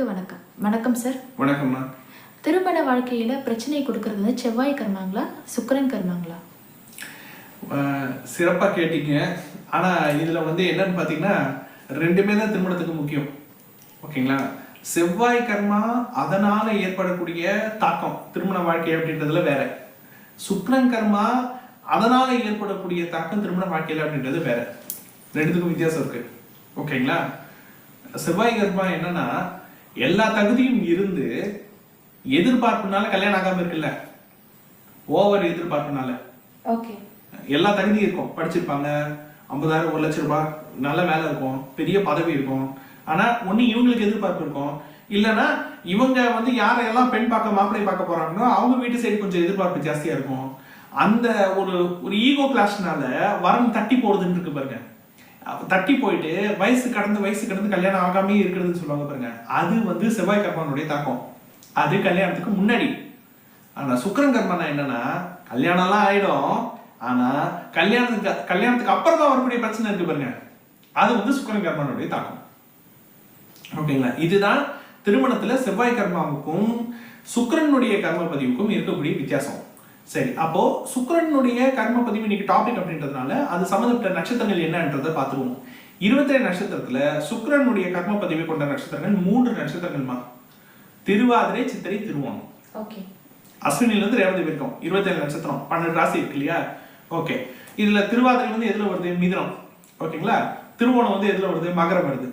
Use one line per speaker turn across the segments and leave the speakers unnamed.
வணக்கம். வணக்கம் சார்
வணக்கம்மா.
திருமண வாழ்க்கையில பிரச்சனை கொடுக்கறது வந்து செவ்வாய் கர்மாங்களா சுக்கிரன் கர்மாங்களா?
சிறப்பாக கேட்டீங்க. ஆனால் இதில் வந்து என்னன்னு பார்த்தீங்கன்னா ரெண்டுமே தான் திருமணத்துக்கு முக்கியம். ஓகேங்களா? செவ்வாய் கர்மா அதனால ஏற்படக்கூடிய தாக்கம் திருமண வாழ்க்கை அப்படின்றதுல வேற. சுக்ரன் கர்மா அதனால ஏற்படக்கூடிய தாக்கம் திருமண வாழ்க்கையில அப்படின்றது வேற. ரெண்டுத்துக்கும் வித்தியாசம் இருக்கு. ஓகேங்களா? செவ்வாய் கர்மா என்னன்னா எல்லா தகுதியும் இருந்து எதிர்பார்ப்புனால கல்யாணம் ஆகாம இருக்குல்ல? ஓவர் எதிர்பார்ப்புனால.
ஓகே
எல்லா தகுதியும் இருக்கும். படிச்சிருப்பாங்க. ஐம்பதாயிரம் ஒரு லட்சம் ரூபாய் நல்ல வேலை இருக்கும். பெரிய பதவி இருக்கும். ஆனா ஒண்ணு இவங்களுக்கு எதிர்பார்ப்பு இருக்கும். இல்லைன்னா இவங்க வந்து யாரையெல்லாம் பெண் பார்க்க மாப்பிள்ளை பார்க்க போறாங்களோ அவங்க வீட்டு சைடு கொஞ்சம் எதிர்பார்ப்பு ஜாஸ்தியா இருக்கும். அந்த ஒரு ஒரு ஈகோ கிளாஷ்னால வரன் தட்டி போடுதுன்னு இருக்கு பாருங்க. தட்டி போயிட்டு வயசு கடந்து வயசு கடந்து கல்யாணம் ஆகாமே இருக்கிறதுன்னு சொல்லுவாங்க பாருங்க. அது வந்து செவ்வாய் கர்மானுடைய தாக்கம். அது கல்யாணத்துக்கு முன்னாடி. ஆனா சுக்கரன் கர்மனா என்னன்னா கல்யாணம்லாம் ஆயிடும். ஆனா கல்யாணத்துக்கு கல்யாணத்துக்கு அப்புறம் தான் வரக்கூடிய பிரச்சனை இருக்கு பாருங்க. அது வந்து சுக்கரன் கர்மனுடைய தாக்கம். ஓகேங்களா? இதுதான் திருமணத்துல செவ்வாய் கர்மாவுக்கும் சுக்கரனுடைய கர்ம பதிவுக்கும் இருக்கக்கூடிய வித்தியாசம். சரி அப்போ சுக்கிரனுடைய கர்ம பதிவு இன்னைக்கு டாபிக் அப்படின்றதுனால அது சம்மந்தப்பட்ட நட்சத்திரங்கள் என்னன்றதை பார்த்துருவோம். இருபத்தேழு நட்சத்திரத்துல சுக்கிரனுடைய கர்ம பதிவு கொண்ட நட்சத்திரங்கள் மூன்று நட்சத்திரங்கள்மா திருவாதிரை சித்திரை திருவோணம்.
ஓகே.
அஸ்வினில இருந்து ரேவதி வரைக்கும். இருபத்தேழு நட்சத்திரம். பன்னெண்டு ராசி இருக்கு இல்லையா? ஓகே. இதுல திருவாதிரை வந்து எதுல வருது? மிதுனம். ஓகேங்களா? திருவோணம் வந்து எதுல வருது? மகரம் வருது.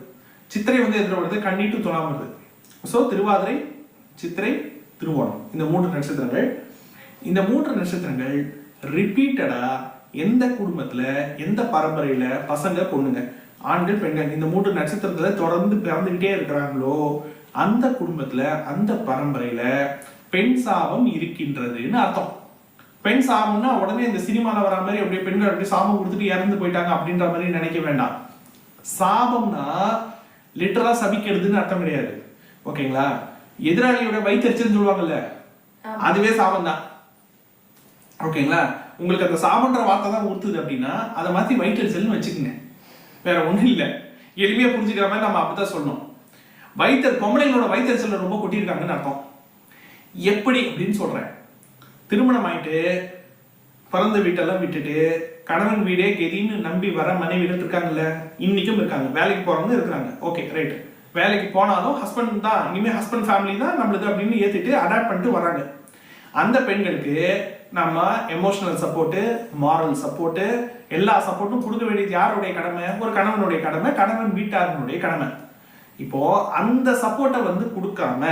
சித்திரை வந்து எதுல வருது? கண்ணீட்டு துலாம் வருது. ஸோ திருவாதிரை சித்திரை திருவோணம். இந்த மூன்று நட்சத்திரங்கள் இந்த மூன்று நட்சத்திரங்கள் ரிப்பீட்டடா எந்த குடும்பத்துல எந்த பரம்பரையில பசங்க பொண்ணுங்க ஆண்கள் பெண்கள் இந்த மூன்று நட்சத்திரத்துல தொடர்ந்து பிறந்துகிட்டே இருக்கிறாங்களோ அந்த குடும்பத்துல அந்த பரம்பரையில பெண் சாபம் இருக்கின்றதுன்னு அர்த்தம். பெண் சாபம்னா உடனே இந்த சினிமால வர மாதிரி அப்படியே பெண்கள் அப்படியே சாபம் கொடுத்துட்டு இறந்து போயிட்டாங்க அப்படின்ற மாதிரி நினைக்க வேண்டாம். சாபம்னா லிட்டரலா சபிக்கிறதுன்னு அர்த்தம் கிடையாது. ஓகேங்களா? எதிராளியோட வயிற்றுச்சல்னு சொல்லுவாங்கல்ல? அதுவே சாபம் தான் ஓகேங்களா? உங்களுக்கு அந்த சாபன்ற வார்த்தை தான் உறுத்துது அப்படின்னா அதை மாத்தி செல்னு வச்சுக்கோங்க. வேற ஒன்றும் இல்லை. எளிமையா புரிஞ்சுக்கிற மாதிரி நம்ம அப்படிதான் சொல்லணும். வயிற்று பொம்பளைங்களோட வயிற்றுச்சல் ரொம்ப கொட்டியிருக்காங்கன்னு அர்த்தம். எப்படி அப்படின்னு சொல்றேன். திருமணம் ஆயிட்டு பிறந்த வீட்டெல்லாம் விட்டுட்டு கணவன் வீடே கெதின்னு நம்பி வர மனைவிகள் இருக்காங்கல்ல இன்னைக்கும் இருக்காங்க. வேலைக்கு போறவங்க இருக்கிறாங்க. ஓகே ரைட் வேலைக்கு போனாலும் ஹஸ்பண்ட் தான் இனிமேல் ஹஸ்பண்ட் ஃபேமிலி தான் நம்மளுக்கு அப்படின்னு ஏத்திட்டு அடாப்ட் பண்ணிட்டு வராங்க. அந்த பெண்களுக்கு நம்ம எமோஷனல் சப்போர்ட்டு மாரல் சப்போர்ட்டு எல்லா சப்போர்ட்டும் கொடுக்க வேண்டியது யாருடைய கடமை? ஒரு கணவனுடைய கடமை கணவன் வீட்டாரனுடைய கடமை. இப்போ அந்த சப்போர்ட்டை வந்து கொடுக்காம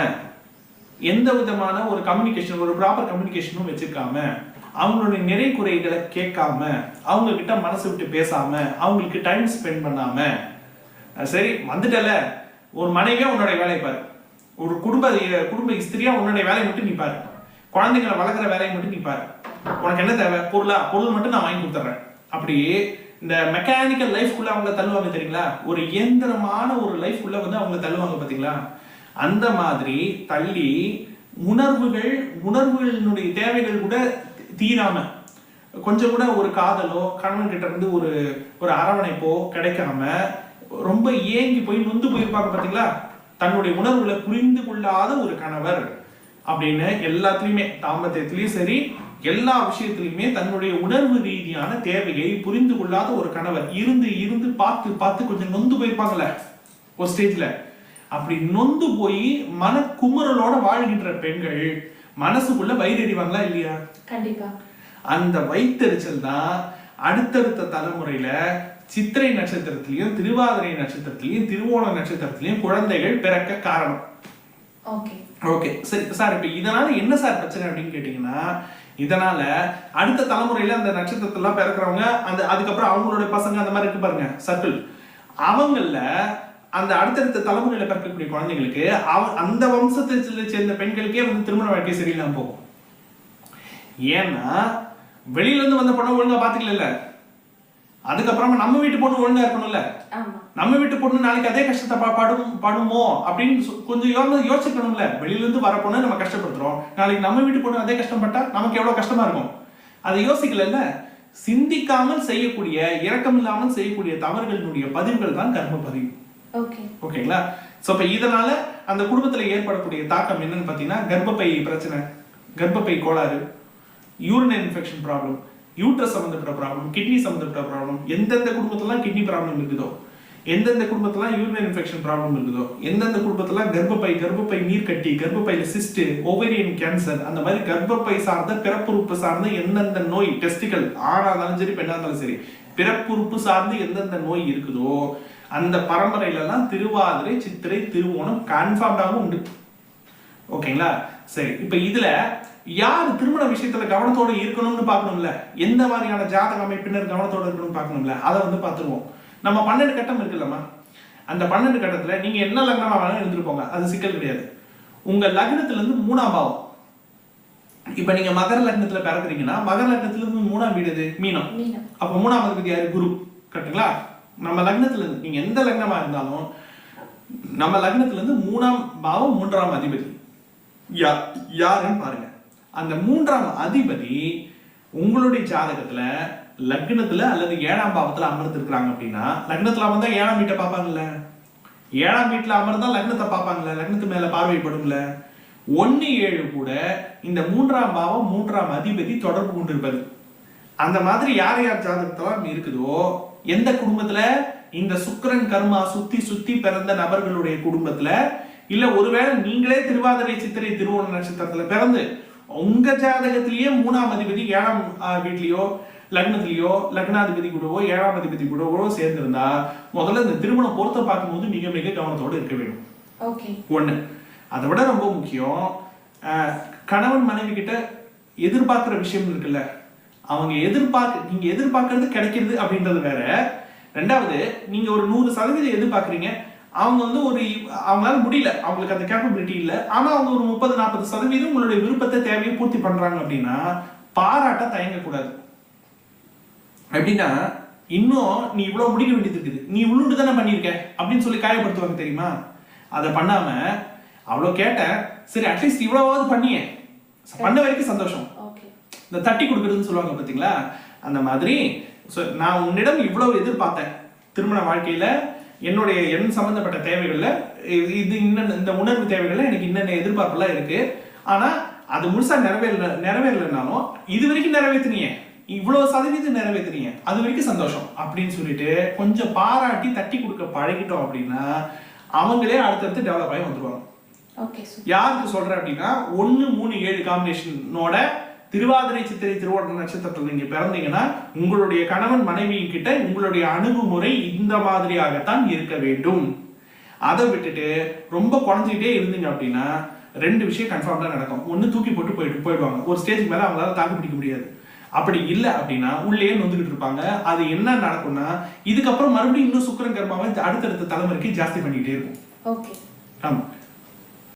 எந்த விதமான ஒரு கம்யூனிகேஷன் ஒரு ப்ராப்பர் கம்யூனிகேஷனும் வச்சுக்காம அவங்களுடைய நிறை குறைகளை கேட்காம அவங்க கிட்ட மனசு விட்டு பேசாம அவங்களுக்கு டைம் ஸ்பெண்ட் பண்ணாம சரி வந்துட்டல ஒரு மனைவியா உன்னுடைய வேலையை பாரு. ஒரு குடும்ப குடும்ப ஸ்திரியா உன்னுடைய வேலையை மட்டும் நீ பாரு. குழந்தைங்களை வளர்க்குற வேலையை மட்டும் நீ பாரு. உனக்கு என்ன தேவை? பொருளா? பொருள் மட்டும் நான் வாங்கி கொடுத்துட்றேன். அப்படி இந்த மெக்கானிக்கல் லைஃப்குள்ள அவங்க தள்ளுவாங்க தெரியுங்களா? ஒரு இயந்திரமான ஒரு லைஃப்குள்ள வந்து அவங்க தள்ளுவாங்க பார்த்தீங்களா அந்த மாதிரி தள்ளி உணர்வுகள் உணர்வுகளினுடைய தேவைகள் கூட தீராம கொஞ்சம் கூட ஒரு காதலோ கணவன் கிட்ட இருந்து ஒரு ஒரு அரவணைப்போ கிடைக்காம ரொம்ப ஏங்கி போய் நொந்து போயிருப்பாங்க பார்த்தீங்களா தன்னுடைய உணர்வுகளை புரிந்து கொள்ளாத ஒரு கணவர். அப்படின்னு எல்லாத்துலயுமே தாம்பத்தியத்திலயும் சரி எல்லா விஷயத்திலுமே தன்னுடைய உணர்வு ரீதியான தேவையை புரிந்து கொள்ளாத ஒரு கணவர் இருந்து இருந்து பார்த்து பார்த்து கொஞ்சம் நொந்து போயிருப்பாங்கல்ல ஒரு ஸ்டேஜ்ல அப்படி நொந்து போய் மனக்குமுறலோட வாழ்கின்ற பெண்கள் மனசுக்குள்ள வயிறறிவாங்களா இல்லையா?
கண்டிப்பா.
அந்த வயிற்றெரிச்சல் தான் அடுத்தடுத்த தலைமுறையில சித்திரை நட்சத்திரத்திலையும் திருவாதிரை நட்சத்திரத்திலையும் திருவோண நட்சத்திரத்திலையும் குழந்தைகள் பிறக்க காரணம்.
ஓகே
ஓகே சரி சார் இப்போ இதனால என்ன சார் பிரச்சனை அப்படின்னு கேட்டிங்கன்னா இதனால அடுத்த தலைமுறையில அந்த நட்சத்திரத்தெல்லாம் பிறக்கிறவங்க அந்த அதுக்கப்புறம் அவங்களுடைய பசங்க அந்த மாதிரி இருக்கு பாருங்க சர்க்கிள் அவங்கள அந்த அடுத்தடுத்த தலைமுறையில பிறக்கக்கூடிய குழந்தைங்களுக்கு அவ அந்த வம்சத்தை சேர்ந்த பெண்களுக்கே வந்து திருமண வாழ்க்கை சரியில்லாம போகும். ஏன்னா வெளியில இருந்து வந்த படம் ஒழுங்கா பாத்துக்கல அதுக்கப்புறமா நம்ம வீட்டு பொண்ணு ஒழுங்கா இருக்கணும்ல. நம்ம வீட்டு பொண்ணு நாளைக்கு அதே கஷ்டத்தை படும் படுமோ அப்படின்னு கொஞ்சம் யோ- யோசிக்கணும்ல. வெளியில இருந்து வர பொண்ணு நம்ம கஷ்டப்படுத்துறோம். நாளைக்கு நம்ம வீட்டு பொண்ணு அதே கஷ்டப்பட்டா நமக்கு எவ்வளவு கஷ்டமா இருக்கும்? அதை யோசிக்கல சிந்திக்காமல் செய்யக்கூடிய இரக்கம் இல்லாமல் செய்யக்கூடிய தவறுகளினுடைய பதிவுகள் தான் கர்ம பதிவு.
ஓகே.
ஓகேங்களா? சோ இப்ப இதனால அந்த குடும்பத்துல ஏற்படக்கூடிய தாக்கம் என்னன்னு பாத்தீங்கன்னா கர்ப்பப்பை பிரச்சனை கர்ப்பப்பை கோளாறு யூரினரி இன்ஃபெக்ஷன் ப்ராப்ளம் யூட்ரஸ் சம்மந்தப்பட்ட ப்ராப்ளம் கிட்னி சம்மந்தப்பட்ட ப்ராப்ளம் எந்தெந்த குடும்பத்துலாம் கிட்னி ப்ராப்ளம் இருக்குதோ எந்தெந்த குடும்பத்துலாம் யூரின் இன்ஃபெக்ஷன் ப்ராப்ளம் இருக்குதோ எந்தெந்த குடும்பத்துலாம் கர்ப்பப்பை கர்ப்பப்பை நீர்க்கட்டி கர்ப்பப்பையில சிஸ்ட் ஓவேரியன் கேன்சர் அந்த மாதிரி கர்ப்பப்பை சார்ந்த பிறப்புறுப்பு சார்ந்த எந்தெந்த நோய் டெஸ்டிக்கல் ஆணா இருந்தாலும் சரி பெண்ணா இருந்தாலும் சரி பிறப்புறுப்பு சார்ந்து எந்தெந்த நோய் இருக்குதோ அந்த பரம்பரையிலலாம் திருவாதிரை சித்திரை திருவோணம் கன்ஃபார்ம்டாகவும் உண்டு. ஓகேங்களா சரி இப்போ இதுல யார் திருமண விஷயத்துல கவனத்தோட இருக்கணும்னு பார்க்கணும்ல? எந்த மாதிரியான ஜாதக அமைப்பினர் கவனத்தோட இருக்கணும்னு பார்க்கணும்ல? அதை வந்து பார்த்துருவோம். நம்ம பன்னெண்டு கட்டம் இருக்குல்லம்மா. அந்த பன்னெண்டு கட்டத்துல நீங்க என்ன லக்னமா வேணாலும் இருந்துட்டு போங்க. அது சிக்கல் கிடையாது. உங்க லக்னத்துல இருந்து மூணாம் பாவம். இப்ப நீங்க மகர லக்னத்துல பிறக்குறீங்கன்னா மகர லக்னத்துல இருந்து மூணாம் வீடு எது? மீனம். அப்ப மூணாம் அதிபதி யாரு? குரு. கரெக்ட்டுங்களா நம்ம லக்னத்துல இருந்து நீங்க எந்த லக்னமா இருந்தாலும் நம்ம லக்னத்துல இருந்து மூணாம் பாவம் மூன்றாம் அதிபதி. யாருன்னு பாருங்க. அந்த மூன்றாம் அதிபதி உங்களுடைய ஜாதகத்துல லக்னத்துல அல்லது ஏழாம் பாவத்துல அமர்ந்திருக்கிறாங்க அப்படின்னா லக்னத்துல அமர்ந்தா ஏழாம் வீட்டை பார்ப்பாங்கல்ல? ஏழாம் வீட்டுல அமர்ந்தா லக்னத்தை பார்ப்பாங்கல்ல? லக்னத்து மேல பார்வைப்படும்ல ஒன்னு ஏழு கூட இந்த மூன்றாம் பாவம் மூன்றாம் அதிபதி தொடர்பு கொண்டிருப்பது. அந்த மாதிரி யார் யார் ஜாதகத்தெல்லாம் இருக்குதோ எந்த குடும்பத்துல? இந்த சுக்கரன் கர்மா சுத்தி சுத்தி பிறந்த நபர்களுடைய குடும்பத்துல. இல்ல ஒருவேளை நீங்களே திருவாதிரை சித்திரை திருவோண நட்சத்திரத்துல பிறந்து உங்க ஜாதகத்திலேயே மூணாம் அதிபதி ஏழாம் வீட்லயோ லக்னத்திலேயோ லக்னாதிபதி கூடவோ ஏழாம் அதிபதி கூடவோ சேர்ந்திருந்தா முதல்ல இந்த திருமண பொருத்த பார்க்கும்போது மிக மிக கவனத்தோடு இருக்க வேண்டும்.
ஓகே
ஒண்ணு. அதை விட ரொம்ப முக்கியம் கணவன் மனைவி கிட்ட எதிர்பார்க்கிற விஷயம் இருக்குல்ல. அவங்க எதிர்பார்க்க நீங்க எதிர்பார்க்கறது கிடைக்கிறது அப்படின்றது வேற. ரெண்டாவது நீங்க ஒரு நூறு சதவீதம் எதிர்பார்க்கறீங்க அவங்க வந்து ஒரு அவங்களால முடியல. அவங்களுக்கு அந்த கேப்பபிலிட்டி இல்ல. ஆனா அவங்க ஒரு முப்பது நாற்பது சதவீதம் உங்களுடைய விருப்பத்தை தேவையை பூர்த்தி பண்றாங்க அப்படின்னா பாராட்ட தயங்கக்கூடாது. எப்படின்னா இன்னும் நீ இவ்வளவு முடிக்க வேண்டியது இருக்குது. நீ இவ்வளவு தானே பண்ணியிருக்க? அப்படின்னு சொல்லி காயப்படுத்துவாங்க தெரியுமா? அதை பண்ணாம அவ்வளவு கேட்டேன். சரி அட்லீஸ்ட் இவ்வளவாவது பண்ணியே. பண்ண வரைக்கும் சந்தோஷம். இந்த தட்டி கொடுக்குறதுன்னு சொல்லுவாங்க பாத்தீங்களா? அந்த மாதிரி. So நான் உன்னிடம் இவ்வளவு எதிர்பார்த்தேன். திருமண வாழ்க்கையில என்னுடைய எண் சம்பந்தப்பட்ட தேவைகள்ல இது இன்னும் இந்த உணர்வு தேவைகள்ல எனக்கு இன்னென்ன எதிர்பார்ப்பெல்லாம் இருக்கு. ஆனா அது முழுசா நிறைவேறல நிறைவேறலைனாலும் இது வரைக்கும் நிறைவேற்றினியே இவ்வளவு சதவீதம் நிறைவேற்றினீங்க அது வரைக்கும் சந்தோஷம் அப்படின்னு சொல்லிட்டு கொஞ்சம் பாராட்டி தட்டி கொடுக்க பழகிட்டோம் அப்படின்னா அவங்களே அடுத்தடுத்து டெவலப் ஆகி
சூப்பர்
யாருக்கு சொல்றேன் அப்படின்னா ஒன்னு மூணு ஏழு காம்பினேஷனோட திருவாதிரை சித்திரை திருவோண நட்சத்திரத்தில் நீங்க பிறந்தீங்கன்னா உங்களுடைய கணவன் மனைவியின் கிட்ட உங்களுடைய அணுகுமுறை இந்த மாதிரியாகத்தான் இருக்க வேண்டும். அதை விட்டுட்டு ரொம்ப குறைஞ்சிக்கிட்டே இருந்தீங்க அப்படின்னா ரெண்டு விஷயம் கன்ஃபார்ம் நடக்கும். ஒண்ணு தூக்கி போட்டு போயிட்டு போயிடுவாங்க. ஒரு ஸ்டேஜ்க்கு மேல அவங்களால தாக்கு பிடிக்க முடியாது. அப்படி இல்லை அப்படின்னா உள்ளே நொந்துகிட்டு இருப்பாங்க. அது என்ன நடக்கும்னா இதுக்கப்புறம் மறுபடியும் இன்னும் சுக்கிரன் கர்மாவை அடுத்தடுத்த தலைமுறைக்கு ஜாஸ்தி பண்ணிக்கிட்டே இருக்கும்.
ஓகே
ஆமா.